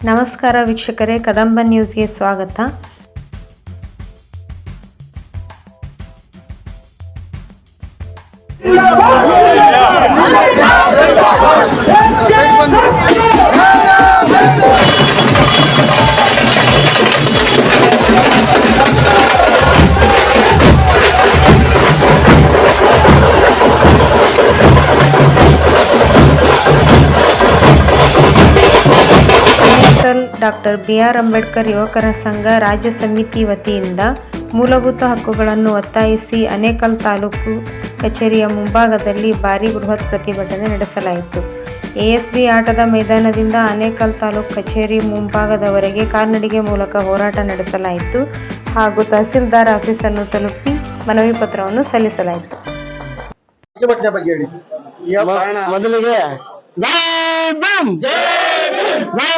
ನಮಸ್ಕಾರ ವೀಕ್ಷಕರೇ ಕದಂಬ ನ್ಯೂಸ್ಗೆ ಸ್ವಾಗತ. ಡಿಜಿಟಲ್ ಬಿ ಆರ್ ಅಂಬೇಡ್ಕರ್ ಯುವಕರ ಸಂಘ ರಾಜ್ಯ ಸಮಿತಿ ವತಿಯಿಂದ ಮೂಲಭೂತ ಹಕ್ಕುಗಳನ್ನು ಒತ್ತಾಯಿಸಿ ಅನೇಕಲ್ ತಾಲೂಕು ಕಚೇರಿಯ ಮುಂಭಾಗದಲ್ಲಿ ಭಾರೀ ಬೃಹತ್ ಪ್ರತಿಭಟನೆ ನಡೆಸಲಾಯಿತು. ಎಎಸ್ಬಿ ಆಟದ ಮೈದಾನದಿಂದ ಆನೇಕಲ್ ತಾಲೂಕು ಕಚೇರಿ ಮುಂಭಾಗದವರೆಗೆ ಕಾರ್ನಡಿಗೆ ಮೂಲಕ ಹೋರಾಟ ನಡೆಸಲಾಯಿತು ಹಾಗೂ ತಹಸೀಲ್ದಾರ್ ಆಫೀಸನ್ನು ತಲುಪಿ ಮನವಿ ಪತ್ರವನ್ನು ಸಲ್ಲಿಸಲಾಯಿತು. ಪ್ರತಿಭಟನೆ ಬಗ್ಗೆ ಹೇಳಿ. ಮ- ಮೊದಲಿಗೆ ಜೈ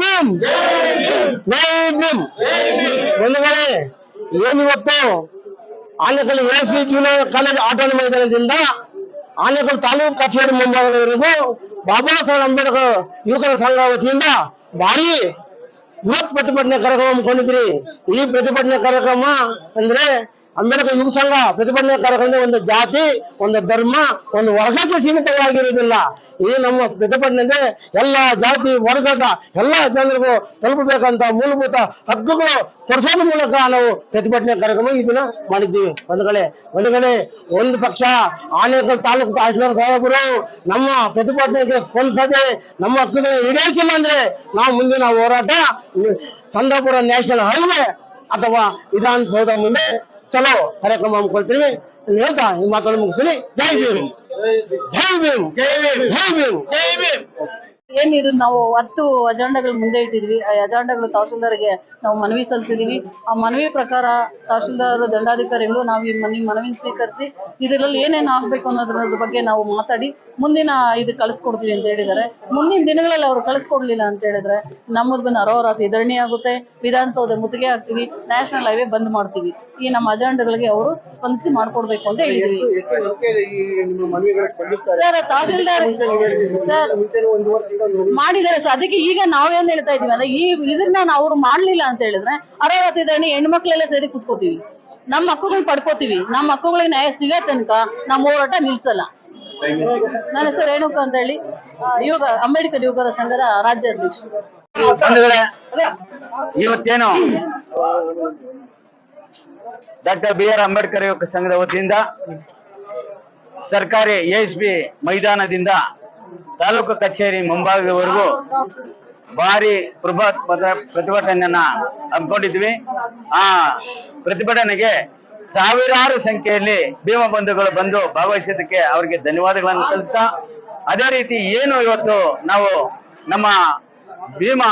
ಭೀಮ್ ಜೈ ಭೀಮ್ ಜೈ ಭೀಮ್ ಬಂಧುಗಳೇ ಏನಿವತ್ತು Anekal S B junior college ಆಟೋನ ಮೈದಾನದಿಂದ ಆನೇಕಲ್ ತಾಲೂಕು ಕಚೇರಿ ಮುಂಭಾಗದವರೆಗೂ ಬಾಬಾ ಸಾಹೇಬ್ ಅಂಬೇಡ್ಕರ್ ಯುವಕರ ಸಂಘ ವತಿಯಿಂದ ಭಾರಿ ಬೃಹತ್ ಪ್ರತಿಭಟನೆ ಕಾರ್ಯಕ್ರಮ ಹಮ್ಮಿಕೊಂಡಿದ್ರಿ ಈ ಪ್ರತಿಭಟನೆ ಕಾರ್ಯಕ್ರಮ ಅಂದ್ರೆ ಅಂಬೇಡ್ಕರ್ ಯುವ ಸಂಘ ಪ್ರತಿಭಟನೆ ಕಾರ್ಯಕ್ರಮ ಒಂದು ಜಾತಿ ಒಂದು ಧರ್ಮ ಒಂದು ವರ್ಗಕ್ಕೆ ಸೀಮಿತವಾಗಿರುವುದಿಲ್ಲ ಈ ನಮ್ಮ ಪ್ರತಿಭಟನೆ ಎಲ್ಲ ಜಾತಿ, ವರ್ಗದ ಎಲ್ಲ ಜನರಿಗೂ ತಲುಪಬೇಕಂತ ಮೂಲಭೂತ ಹಕ್ಕುಗಳು ಕೊಡಿಸೋದ್ರ ಮೂಲಕ ನಾವು ಪ್ರತಿಭಟನೆ ಕಾರ್ಯಕ್ರಮ ಈ ದಿನ ಮಾಡಿದ್ದೀವಿ. ಒಂದು ಕಡೆ ಒಂದು ಕಡೆ ಒಂದು ಪಕ್ಷ ಆನೇಕಲ್ ತಾಲೂಕು ತಹಸೀಲ್ದಾರ್ ಸಾಹೇಬರು ನಮ್ಮ ಪ್ರತಿಭಟನೆಗೆ ಸ್ಪಂದಿಸದೆ ನಮ್ಮ ಹಕ್ಕುಗಳು ಈಡೇರಿಸಿಲ್ಲ ಅಂದ್ರೆ ನಾವು ಮುಂದಿನ ಹೋರಾಟ ಚಂದ್ರಪುರ ನ್ಯಾಷನಲ್ ಹೈವೇ ಅಥವಾ ವಿಧಾನಸೌಧ ಮುಂದೆ ಚಲೋ ಕಾರ್ಯಕ್ರಮ ಹಮ್ಮಿಕೊಳ್ತೀವಿ. ಹೇಳ್ತಾ ಈ ಮಾತನ್ನು ಮುಗಿಸ್ತೀನಿ. ಜೈ ಭೀಮ್ ಜೈ ಭೀಮ್ ಜೈ ಭೀಮ್ ಏನಿದು ನಾವು ಹತ್ತು ಅಜೆಂಡಾಗಳು ಮುಂದೆ ಇಟ್ಟಿದ್ವಿ. ಆ ಅಜೆಂಡಾಗಳು ತಹಸೀಲ್ದಾರ್ಗೆ ನಾವು ಮನವಿ ಸಲ್ಲಿಸಿದೀವಿ. ಆ ಮನವಿ ಪ್ರಕಾರ ತಹಸೀಲ್ದಾರ್ ದಂಡಾಧಿಕಾರಿಗಳು ನಾವು ಈ ಮನವಿ ಮನವಿ ಸ್ವೀಕರಿಸಿ ಇದರಲ್ಲಿ ಏನೇನು ಆಗ್ಬೇಕು ಅನ್ನೋದ್ರ ಬಗ್ಗೆ ನಾವು ಮಾತಾಡಿ ಮುಂದಿನ ಇದು ಕಳಿಸ್ಕೊಡ್ತೀವಿ ಅಂತ ಹೇಳಿದ್ದಾರೆ. ಮುಂದಿನ ದಿನಗಳಲ್ಲಿ ಅವ್ರು ಕಳಿಸ್ಕೊಡ್ಲಿಲ್ಲ ಅಂತ ಹೇಳಿದ್ರೆ ನಮ್ಮದು ಬಂದು ಅರೋರಾತ್ರಿ ಧರಣಿ ಆಗುತ್ತೆ ವಿಧಾನಸೌಧ ಮುತ್ತಿಗೆ ಹಾಕ್ತೀವಿ. ನ್ಯಾಷನಲ್ ಹೈವೇ ಬಂದ್ ಮಾಡ್ತೀವಿ. ಈ ನಮ್ಮ ಅಜೆಂಡಗಳಿಗೆ ಅವರು ಸ್ಪಂದಿಸಿ ಮಾಡ್ಕೊಡ್ಬೇಕು ಅಂತ ಹೇಳಿದ್ವಿ. ಸರ್ ತಹಸೀಲ್ದಾರ್ ಸರ್. ಮಾಡಿದ್ದಾರೆ ಸರ್. ಅದಕ್ಕೆ ಈಗ ನಾವೇನ್ ಹೇಳ್ತಾ ಇದೀವಿ ಅಂದ್ರೆ ಈ ಇದನ್ನ ಅವ್ರು ಮಾಡ್ಲಿಲ್ಲ ಅಂತ ಹೇಳಿದ್ರೆ ಅರ್ಹತೆ ಧರಣಿ ಹೆಣ್ಮಕ್ಳೆಲ್ಲ ಸೇರಿ ಕುತ್ಕೋತೀವಿ. ನಮ್ಮ ಹಕ್ಕುಗಳನ್ನ ಪಡ್ಕೋತೀವಿ. ನಮ್ಮ ಹಕ್ಕುಗಳಿಗೆ ನ್ಯಾಯ ಸಿಗೋ ತನಕ ನಮ್ಮ ಹೋರಾಟ ನಿಲ್ಸಲ್ಲ. ನನ್ನ ಹೆಸರು ರೇಣುಕ ಅಂತ ಹೇಳಿ. ಯೋಗ ಯುವಕ ಅಂಬೇಡ್ಕರ್ ಯುವಕರ ಸಂಘದ ರಾಜ್ಯಾಧ್ಯಕ್ಷ ಇವತ್ತೇನು ಡಾಕ್ಟರ್ ಬಿ ಆರ್ ಅಂಬೇಡ್ಕರ್ ಯುವಕ ಸಂಘದ ವತಿಯಿಂದ ಸರ್ಕಾರಿ ಎಸ್ ಬಿ ಮೈದಾನದಿಂದ ತಾಲೂಕು ಕಚೇರಿ ಮುಂಭಾಗದವರೆಗೂ ಭಾರಿ ಬೃಹತ್ ಪ್ರತ- ಪ್ರತಿಭಟನೆಯನ್ನ ಹಮ್ಮಿಕೊಂಡಿದ್ವಿ. ಆ ಪ್ರತಿಭಟನೆಗೆ ಸಾವಿರಾರು ಸಂಖ್ಯೆಯಲ್ಲಿ ಭೀಮ ಬಂಧುಗಳು ಬಂದು ಭಾಗವಹಿಸಿದ್ದಕ್ಕೆ ಅವರಿಗೆ ಧನ್ಯವಾದಗಳನ್ನು ಸಲ್ಲಿಸ್ತಾ, ಅದೇ ರೀತಿ ಏನು ಇವತ್ತು ನಾವು ನಮ್ಮ ಭೀಮ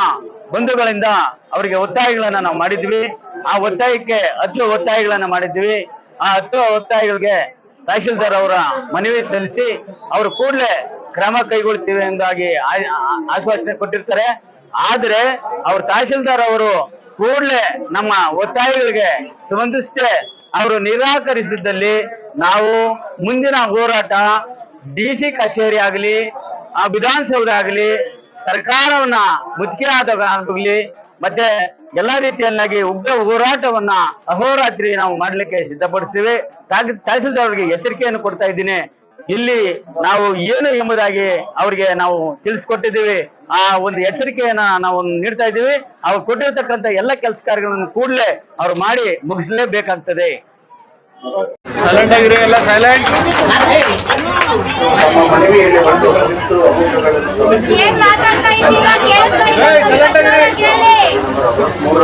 ಬಂಧುಗಳಿಂದ ಅವರಿಗೆ ಒತ್ತಾಯಗಳನ್ನ ನಾವು ಮಾಡಿದ್ವಿ. ಆ ಒತ್ತಾಯಕ್ಕೆ ಹತ್ತು ಒತ್ತಾಯಗಳನ್ನ ಮಾಡಿದ್ವಿ. ಆ ಹತ್ತು ಒತ್ತಾಯಗಳಿಗೆ ತಹಶೀಲ್ದಾರ್ ಅವರ ಮನವಿ ಸಲ್ಲಿಸಿ ಅವರು ಕೂಡಲೇ ಕ್ರಮ ಕೈಗೊಳ್ತೀವಿ ಎಂದಾಗಿ ಆಶ್ವಾಸನೆ ಕೊಟ್ಟಿರ್ತಾರೆ. ಆದ್ರೆ ಅವ್ರ ತಹಶೀಲ್ದಾರ್ ಅವರು ಕೂಡಲೇ ನಮ್ಮ ಒತ್ತಾಯಗಳಿಗೆ ಸ್ಪಂದಿಸದೆ ಅವರು ನಿರಾಕರಿಸಿದ್ದಲ್ಲಿ ನಾವು ಮುಂದಿನ ಹೋರಾಟ ಡಿ ಸಿ ಕಚೇರಿ ಆಗಲಿ, ಆ ವಿಧಾನಸೌಧ ಆಗಲಿ ಸರ್ಕಾರವನ್ನ ಆಗಲಿ, ಮತ್ತೆ ಎಲ್ಲಾ ರೀತಿಯನ್ನಾಗಿ ಉಗ್ರ ಹೋರಾಟವನ್ನ ಅಹೋರಾತ್ರಿ ನಾವು ಮಾಡ್ಲಿಕ್ಕೆ ಸಿದ್ಧಪಡಿಸ್ತೀವಿ. ತಹಸೀಲ್ದಾರ್ಗೆ ಎಚ್ಚರಿಕೆಯನ್ನು ಕೊಡ್ತಾ ಇದ್ದೀನಿ. ಇಲ್ಲಿ ನಾವು ಏನು ಎಂಬುದಾಗಿ ಅವ್ರಿಗೆ ನಾವು ತಿಳಿಸ್ಕೊಟ್ಟಿದ್ದೀವಿ. ಆ ಒಂದು ಎಚ್ಚರಿಕೆಯನ್ನ ನಾವು ನೀಡ್ತಾ ಇದ್ದೀವಿ. ಅವ್ರು ಕೊಟ್ಟಿರ್ತಕ್ಕಂಥ ಎಲ್ಲ ಕೆಲಸ ಕಾರ್ಯಗಳನ್ನು ಕೂಡಲೇ ಅವ್ರು ಮಾಡಿ ಮುಗಿಸಲೇಬೇಕಾಗ್ತದೆ. ಸೈಲೆಂಟ್ ಆಗಿರಿ ಎಲ್ಲ ಸೈಲೆಂಟ್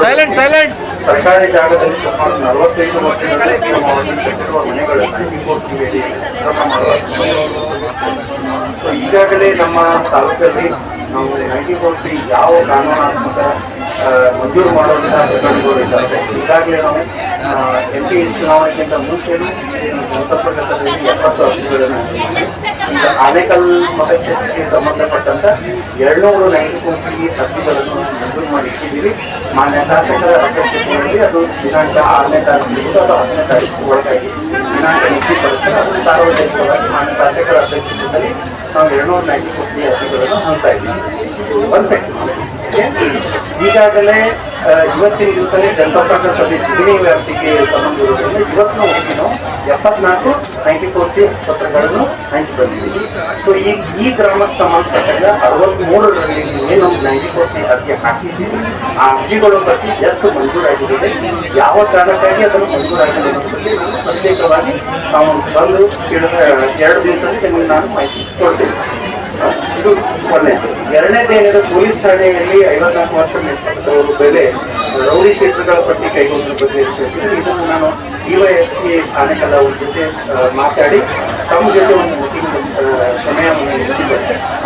ಸೈಲೆಂಟ್ ಸೈಲೆಂಟ್ ಸರ್ಕಾರಿ ಜಾಗದಲ್ಲಿ ಸುಮಾರು ನಲವತ್ತೈದು ವರ್ಷಗಳ ಕಟ್ಟಿರುವ ಮನೆಗಳನ್ನು ಈಗಾಗಲೇ ನಮ್ಮ ತಾಲೂಕಲ್ಲಿ ನಾವು ನೈಂಟಿ ಫೋರ್ಟಿ ಯಾವ ಕಾನೂನಾತ್ಮಕ ಮಂಜೂರು ಮಾಡುವಂತಹ ಪ್ರಕರಣಗಳು ಇದ್ದಾವೆ ಈಗಾಗಲೇ ನಾವು ಎಂ ಪಿ ಚುನಾವಣೆಗಿಂತ ಮುಂಚೆನೂ ಸಂಬಂಧಪಟ್ಟಂತೆ ಎಪ್ಪತ್ತು ಅರ್ಜಿಗಳನ್ನು ಆನೇಕಲ್ ಮತಕ್ಷೇತ್ರಕ್ಕೆ ಸಂಬಂಧಪಟ್ಟಂತ ಎರಡ್ನೂರು ನೈಂಟಿ ಫೋರ್ಟಿ ಅರ್ಜಿಗಳನ್ನು ಮಂಜೂರು ಮಾಡಿ ಇಟ್ಟಿದ್ದೀವಿ ಮಾನ್ಯ ಶಾಸಕರ ಅಧ್ಯಕ್ಷತೆಯಲ್ಲಿ ಅದು ದಿನಾಂಕ ಆರನೇ ತಾರೀಕು ಅಥವಾ ಹತ್ತನೇ ತಾರೀಕು ಒಳಗಾಗಿ ದಿನಾಂಕ ನಿಗದಿಪಡಿಸಿದ್ರೆ ಅದು ಸಾರ್ವಜನಿಕವಾಗಿ ಮಾನ್ಯ ಶಾಸಕರ ಅಧ್ಯಕ್ಷತೆಯಲ್ಲಿ ನಾವು ಎರಡ್ನೂರ ನೈಂಟಿ ಫೋರ್ಟಿ ಅರ್ಜಿಗಳನ್ನು ಹೊಂದ್ತಾ ಇದ್ದೀವಿ. ಒಂದು ಸೆಕೆಂಡ್ ಈಗಾಗಲೇ ಇವತ್ತಿನ ದಿವಸನೇ ಜನಪದ ಸಭೆ ಸಿಗಣಿ ವ್ಯಾಪ್ತಿಗೆ ಸಂಬಂಧಿಸಿರೋದ್ರಿಂದ ಇವತ್ತು ನಾವು ಹೋಗಿ ನಾವು ಎಪ್ಪತ್ನಾಲ್ಕು ನೈಂಟಿ ಫೋರ್ ಸಿ ಪತ್ರಗಳನ್ನು ಹಂಚಿ ಬಂದಿದ್ದೀವಿ. ಸೊ ಈ ಈ ಗ್ರಾಮಕ್ಕೆ ಸಂಬಂಧಪಟ್ಟಾಗ ಅರವತ್ಮೂರರಲ್ಲಿ ಏನು ನೈಂಟಿ ಫೋರ್ ಸಿ ಅರ್ಜಿ ಹಾಕಿದ್ದೀವಿ ಆ ಅರ್ಜಿಗಳು ಪ್ರತಿ ಎಷ್ಟು ಮಂಜೂರಾಗಿದೆ, ಯಾವ ಕಾರಣಕ್ಕಾಗಿ ಅದನ್ನು ಮಂಜೂರಾಗಿದೆ ಬಗ್ಗೆ ನಾನು ಪ್ರತ್ಯೇಕವಾಗಿ ನಾವು ಬಂದು ಕೇಳಿದ ಎರಡು ದಿವಸದಲ್ಲಿ ನಿಮಗೆ ನಾನು ಮಾಹಿತಿ ಕೊಡ್ತೀನಿ. ಇದು ಮೊನ್ನೆ ಎರಡನೇ ಏನಿದೆ ಪೊಲೀಸ್ ಠಾಣೆಯಲ್ಲಿ ಐವತ್ನಾಲ್ಕು ವರ್ಷ ಮೇಲ್ಪಟ್ಟವರು ಬೆಲೆ ರೌಡಿ ಕ್ಷೇತ್ರಗಳ ಪಟ್ಟಿ ಕೈಗೊಂಡ ಬಗ್ಗೆ ಇದನ್ನು ನಾನು ಡಿವೈಎಸ್ಪಿ ಆನೆಕಲ್ ಅವ್ರ ಜೊತೆ ಮಾತಾಡಿ ತಮ್ಮ ಜೊತೆ ಒಂದು ಮೀಟಿಂಗ್ ಸಮಯ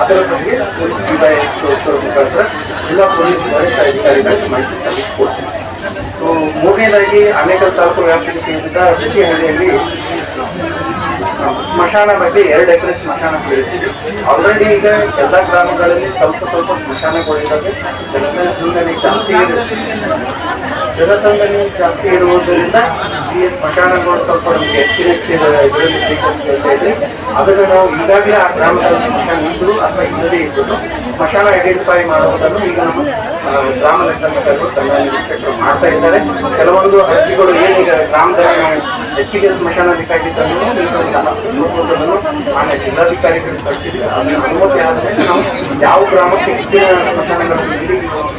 ಅದರ ಬಗ್ಗೆ ಪೊಲೀಸ್ ಡಿವೈಎಸ್ ಮುಖಾಂತರ ಜಿಲ್ಲಾ ಪೊಲೀಸ್ ವರಿಷ್ಠಾಧಿಕಾರಿಗಳಿಗೆ ಮಾಹಿತಿ ಸಲ್ಲಿಸಿಕೊಡ್ತೀನಿ. ಮೂರನೇದಾಗಿ ಅನೇಕ ತಾಲೂಕು ವ್ಯಾಪ್ತಿಗೆ ಸೇರಿದ ಹಳ್ಳಿಯಲ್ಲಿ ಸ್ಮಶಾನ ಬಗ್ಗೆ ಎರಡು ಎಕರೆ ಸ್ಮಶಾನ ಬೆಳೆಸಿದ್ವಿ. ಆಲ್ರೆಡಿ ಈಗ ಎಲ್ಲ ಗ್ರಾಮಗಳಲ್ಲಿ ಸ್ವಲ್ಪ ಸ್ವಲ್ಪ ಸ್ಮಶಾನಗಳಿದ್ದಾವೆ ಜನಸಂದಣಿ ಜಾಸ್ತಿ ಇರುತ್ತೆ. ಜನಸಂದಣಿ ಜಾಸ್ತಿ ಇರುವುದರಿಂದ ಈ ಸ್ಮಶಾನಗಳು ಸ್ವಲ್ಪ ನಮಗೆ ಹೆಚ್ಚಿನ ಹೆಚ್ಚಿನ ಇದರಲ್ಲಿ ಇದ್ರಿ ಅದನ್ನು ನಾವು ಈಗಾಗಲೇ ಆ ಗ್ರಾಮದಲ್ಲಿ ಸ್ಮಶಾನ ಇದ್ದರು ಅಥವಾ ಇಲ್ಲದೇ ಇದ್ದರು ಸ್ಮಶಾನ ಐಡೆಂಟಿಫೈ ಮಾಡುವುದನ್ನು ಈಗ ನಮ್ಮ ಗ್ರಾಮ ಲೆಕ್ಕರು ತನ್ನ ನಿರೀಕ್ಷಕರು ಮಾಡ್ತಾ ಇದ್ದಾರೆ. ಕೆಲವೊಂದು ಅರ್ಜಿಗಳು ಏನೀಗ ಗ್ರಾಮದಲ್ಲಿ ನಾವು ಹೆಚ್ಚಿಗೆ ಸ್ಮಶಾನ ಬೇಕಾಗಿದ್ದನ್ನು ಮಾನ್ಯ ಜಿಲ್ಲಾಧಿಕಾರಿಗಳು ಕಳಿಸಿದ್ವಿ ಅದನ್ನು ಅನುಮತಿ ಆದಮೇಲೆ ನಾವು ಯಾವ ಗ್ರಾಮಕ್ಕೆ ಹೆಚ್ಚಿನ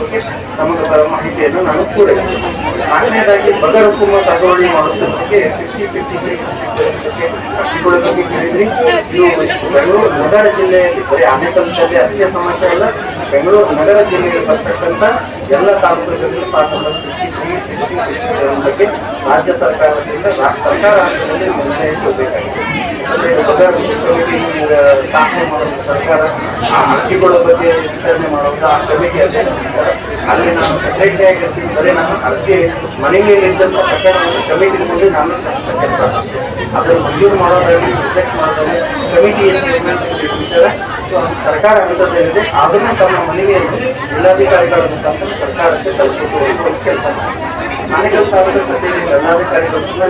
ಬಗ್ಗೆ ನಮಗೆ ಬರೋ ಮಾಹಿತಿಯನ್ನು ನಾನು ಪೂರೈಸ್ತೀನಿ ನಾಲ್ಕನೇದಾಗಿ ಬಗರ್ ಹುಕುಮ ಸಾಗುವಳಿ ಮಾಡುವುದರ ಬಗ್ಗೆ ಕೇಳಿದ್ರಿ ಇದು ಬೆಂಗಳೂರು ನಗರ ಜಿಲ್ಲೆಯಲ್ಲಿ ಬರೀ ಆನೇಕಲ್ದಲ್ಲಿ ಅಷ್ಟೇ ಸಮಸ್ಯೆ ಅಲ್ಲ ಬೆಂಗಳೂರು ನಗರ ಜಿಲ್ಲೆಯಲ್ಲಿ ಬರ್ತಕ್ಕಂಥ ಎಲ್ಲ ತಾಲೂಕುಗಳಲ್ಲಿ ಪಾತ್ರ ಬಗ್ಗೆ ರಾಜ್ಯ ಸರ್ಕಾರದಿಂದ ಸರ್ಕಾರ ಹಂತದಲ್ಲಿ ನಿರ್ಣಯ ಸ್ಥಾಪನೆ ಮಾಡೋದು ಸರ್ಕಾರ ಆ ಅರ್ಜಿಗಳ ಬಗ್ಗೆ ವಿಚಾರಣೆ ಮಾಡೋದು ಆ ಅಲ್ಲಿ ನಾನು ಸೆಕ್ರೆಟರಿ ಆಗಿರ್ತೀನಿ ಬರೀ ನಾನು ಇದ್ದಂಥ ಪ್ರಕರಣವನ್ನು ಕಮಿಟಿ ಮುಂದೆ ನಾನು ಕೆಲಸ ಅದನ್ನು ಮಂಜೂರು ಮಾಡೋದಾಗಲಿ ರಿಜೆಕ್ಟ್ ಮಾಡೋದಾಗಲಿ ಕಮಿಟಿ ಏನು ವಿಚಾರ ಸೊ ಅದು ಸರ್ಕಾರ ಅಂತದ್ದೇನಿದೆ ಅದನ್ನು ತಮ್ಮ ಮನವಿಯನ್ನು ಜಿಲ್ಲಾಧಿಕಾರಿಗಳ ಮುಖಾಂತರ ಸರ್ಕಾರಕ್ಕೆ ತಲುಪಿಸುವ ಕೆಲಸ. ಮನೆಗಳ ತಾಲೂಕು ಕಚೇರಿ ಜಿಲ್ಲಾಧಿಕಾರಿಗಳು ಕೂಡ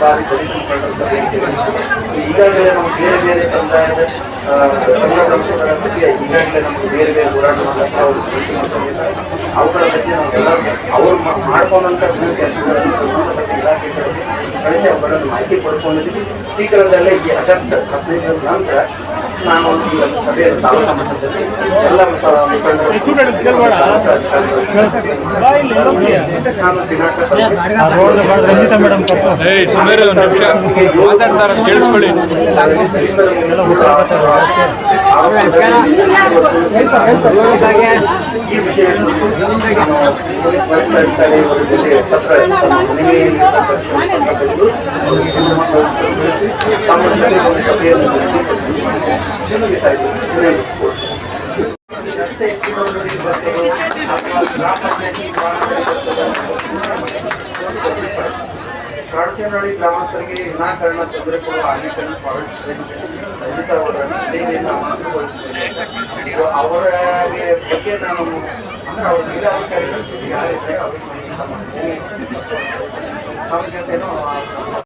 ಬಾರಿ ಬಾರಿ ಈಗಾಗಲೇ ನಾವು ಬೇರೆ ಬೇರೆ ಸಮುದಾಯದ ಸಂಘ ಸಂಸ್ಥೆಗಳ ಬಗ್ಗೆ ಈಗಾಗಲೇ ನಮಗೆ ಬೇರೆ ಬೇರೆ ಹೋರಾಟ ಮಾಡಕ್ಕೆ ಅವರು ಅವುಗಳ ಬಗ್ಗೆ ನಾವೆಲ್ಲ ಅವರು ಮಾಡ್ಕೊಂಡಂಥ ಕೆಲಸಗಳನ್ನು ಕಳಿಸಿ ಅವುಗಳನ್ನು ಮಾಹಿತಿ ಪಡ್ಕೊಂಡಿದ್ದೀವಿ. ಶೀಘ್ರದಲ್ಲೇ ಈ ಆಗಸ್ಟ್ ಹದಿನೈದರ ನಂತರ ನಾನು ಈ ಸಭೆಯಲ್ಲಿ ತಾಲೂಕು ಮಟ್ಟದಲ್ಲಿ ಎಲ್ಲ ಮುಖಂಡರು ನಾನು ದಿನಾಂಕ ಏಯ್ ಸುಮೇರು ಒಂದು ನಿಮಿಷ ಮಾತಾಡ್ತಾರ ಕೇಳಿಸ್ಕೊಳ್ಳಿ ಈ ವಿಷಯ ಪತ್ರ ಕಾಡ್ಚೇನಹಳ್ಳಿ ಗ್ರಾಮಸ್ಥರಿಗೆ ವಿನಾಕಾರಣ ತೊಂದರೆ ಕೊಡುವ ಅನೇಕರನ್ನು ಖಂಡಿತ ಅವರನ್ನು ಸೇವೆಯನ್ನು ಅಮಲುಗೊಳಿಸುತ್ತೇನೆ. ಸೊ ಅವರ ಬಗ್ಗೆ ನಾನು ಅಂದ್ರೆ ಅವ್ರ ಜಿಲ್ಲಾಧಿಕಾರಿಗಳು ಯಾರಿದ್ದಾರೆ ಅವ್ರಿಗೆ. ಅವ್ರ ಜೊತೆನೂ